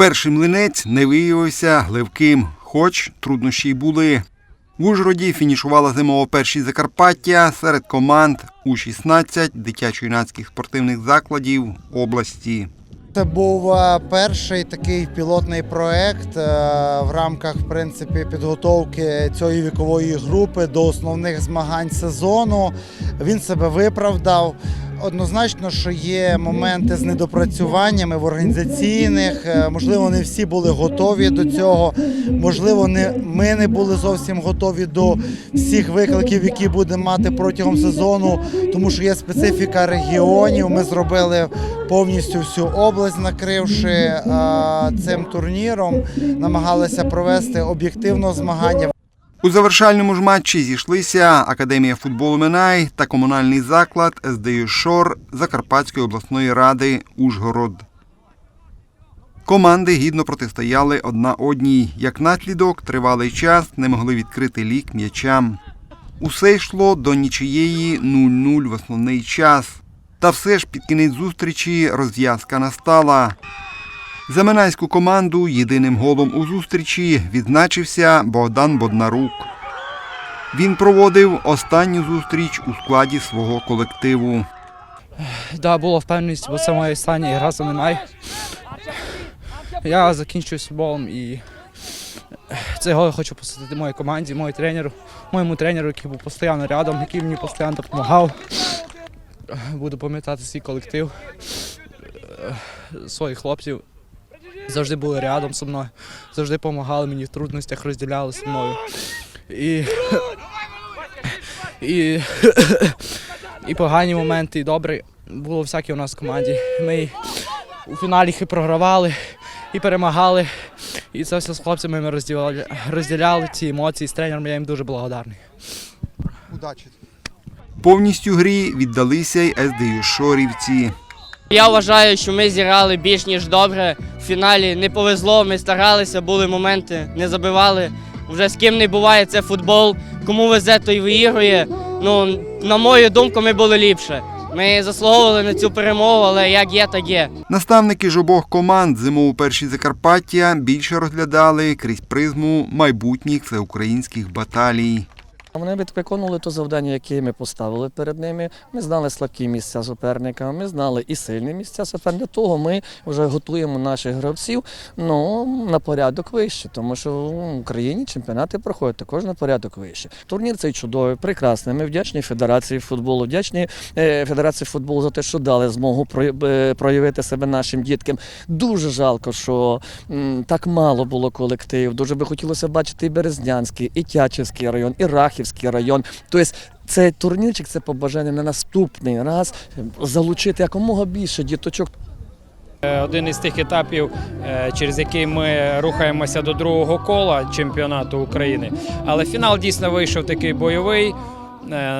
Перший млинець не виявився гливким, хоч труднощі й були. В Ужгороді фінішувала зимова першість Закарпаття серед команд У-16 дитячо-юнацьких спортивних закладів області. Це був е, перший такий пілотний проект е, в рамках в принципі підготовки цієї вікової групи до основних змагань сезону. Він себе виправдав. Однозначно, що є моменти з недопрацюваннями в організаційних. е, Можливо, не всі були готові до цього. Можливо, не ми не були зовсім готові до всіх викликів, які будемо мати протягом сезону, тому що є специфіка регіонів. Ми зробили повністю всю область, накривши е, цим турніром, намагалися провести об'єктивно змагання. У завершальному ж матчі зійшлися Академія футболу Минай та комунальний заклад СДЮ Шор Закарпатської обласної ради Ужгород. Команди гідно протистояли одна одній. Як наслідок, тривалий час не могли відкрити лік м'ячам. Усе йшло до нічиєї 0-0 в основний час. Та все ж під кінець зустрічі розв'язка настала. За минайську команду єдиним голом у зустрічі відзначився Богдан Боднарук. Він проводив останню зустріч у складі свого колективу. Да, була впевненість, бо це моя остання гра за Минай. Я закінчую футболом і цей гол я хочу посвятити моїй команді, моєму тренеру, моєму тренеру, який був постійно рядом, який мені постійно допомагав. Буду пам'ятати свій колектив, своїх хлопців. Завжди були рядом зі мною, завжди допомагали мені в трудностях, розділяли зі мною. І, і, і погані моменти, і добре. Було всяке у нас в команді. Ми у фіналі і програвали, і перемагали. І це все з хлопцями ми розділяли, розділяли ці емоції з тренером. Я їм дуже благодарний. Удачі! Повністю грі віддалися й СДЮ Шорівці. Я вважаю, що ми зіграли більш ніж добре. Фіналі не повезло, ми старалися, були моменти, не забивали. Вже з ким не буває, це футбол. Кому везе, той виігрує. Ну, на мою думку, ми були ліпше. Ми заслуговували на цю перемогу, але як є, так є. Наставники ж обох команд зимову перші Закарпаття більше розглядали крізь призму майбутніх всеукраїнських баталій. Вони від- виконували то завдання, яке ми поставили перед ними. Ми знали слабкі місця суперника, ми знали і сильні місця суперника. Для того ми вже готуємо наших гравців ну, на порядок вище, тому що в Україні чемпіонати проходять також на порядок вище. Турнір цей чудовий, прекрасний. Ми вдячні Федерації футболу, вдячні е, Федерації футболу за те, що дали змогу е, проявити себе нашим діткам. Дуже жалко, що так мало було колективів. Дуже би хотілося бачити і Березнянський, і Тячівський район, і Рахівський район. Тобто цей турнірчик це побажання на наступний раз залучити якомога більше діточок. Е, Один із тих етапів, е, через який ми рухаємося до другого кола чемпіонату України. Але фінал дійсно вийшов такий бойовий,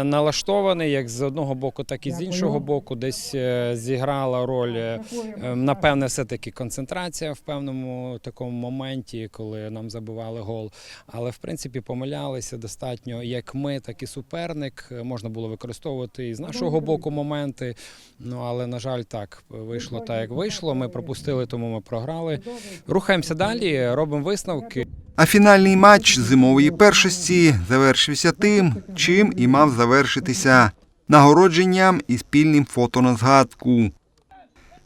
налаштований як з одного боку, так і з іншого боку. Десь е, зіграла роль, е, е, напевне, все-таки концентрація в певному такому моменті, коли нам забивали гол. Але в принципі помилялися достатньо як ми, так і суперник. Е, Можна було використовувати і з нашого боку моменти. Ну але на жаль, так вийшло так, як вийшло. Ми пропустили, тому ми програли. Рухаємося далі, робимо висновки. А фінальний матч зимової першості завершився тим, чим і мав завершитися нагородженням і спільним фото на згадку.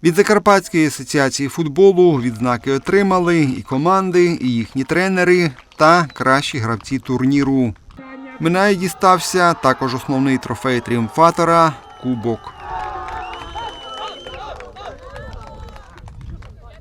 Від Закарпатської асоціації футболу відзнаки отримали і команди, і їхні тренери та кращі гравці турніру. Минає дістався також основний трофей тріумфатора Кубок.